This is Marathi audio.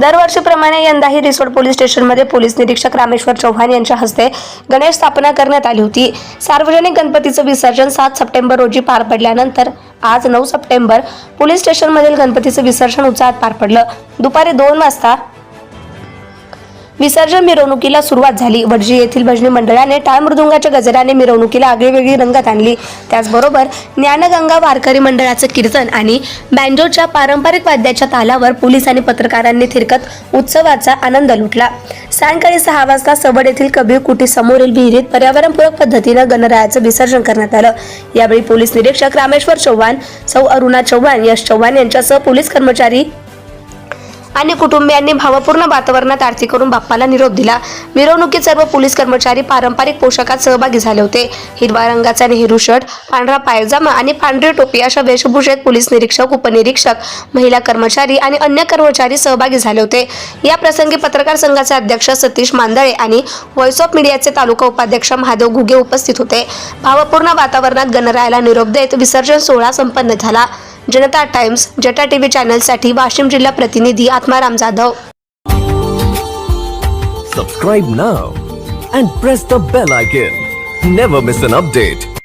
दरवर्षीप्रमाणे यंदाही रिसोड पोलीस स्टेशनमध्ये पोलीस निरीक्षक रामेश्वर चव्हाण यांच्या हस्ते गणेश स्थापना करण्यात आली होती. सार्वजनिक गणपतीचं विसर्जन सात सप्टेंबर रोजी पार पडल्यानंतर आज नऊ सप्टेंबर पोलीस स्टेशनमधील गणपतीचं विसर्जन उत्साहात पार पडलं. दुपारी दोन वाजता विसर्जन मिरवणुकीला सुरुवात झाली. वडजी येथील भजनी मंडळाने टाळ मृदुंगाच्या गजराने मिरवणुकीला आगळीवेगळी रंगत आणली. त्याचबरोबर ज्ञानगंगा वारकरी मंडळाचं कीर्तन आणि बँजोच्या पारंपरिक वाद्याच्या तालावर पोलीस आणि पत्रकारांनी थिरकत उत्सवाचा आनंद लुटला. सायंकाळी सहा वाजता सवड येथील कबीर कुटी समोरील विहिरीत पर्यावरणपूरक पद्धतीनं गणरायाचं विसर्जन करण्यात आलं. यावेळी पोलीस निरीक्षक रामेश्वर चव्हाण सौ अरुणा चव्हाण यश चव्हाण यांच्यासह पोलीस कर्मचारी आणि कुटुंबियांनी भावपूर्ण वातावरणात आरती करून बाप्पाला निरोप दिला. मिरवणुकीत सर्व पोलीस कर्मचारी पारंपरिक पोशाखात सहभागी झाले होते. हिरवा रंगाचा नेहरू शर्ट पांढरा पायजामा आणि पांढरी टोपी अशा वेशभूषेत पोलीस निरीक्षक उपनिरीक्षक महिला कर्मचारी आणि अन्य कर्मचारी सहभागी झाले होते. या प्रसंगी पत्रकार संघाचे अध्यक्ष सतीश मांदळे आणि व्हॉइस ऑफ मीडियाचे तालुका उपाध्यक्ष महादेव घुगे उपस्थित होते. भावपूर्ण वातावरणात गणरायाला निरोप देत विसर्जन सोहळा संपन्न झाला. जनता टाइम्स जटा टीवी चॅनल वाशिम जिल्हा प्रतिनिधी Atmaram Jadhav. Subscribe now and press the bell icon never miss an update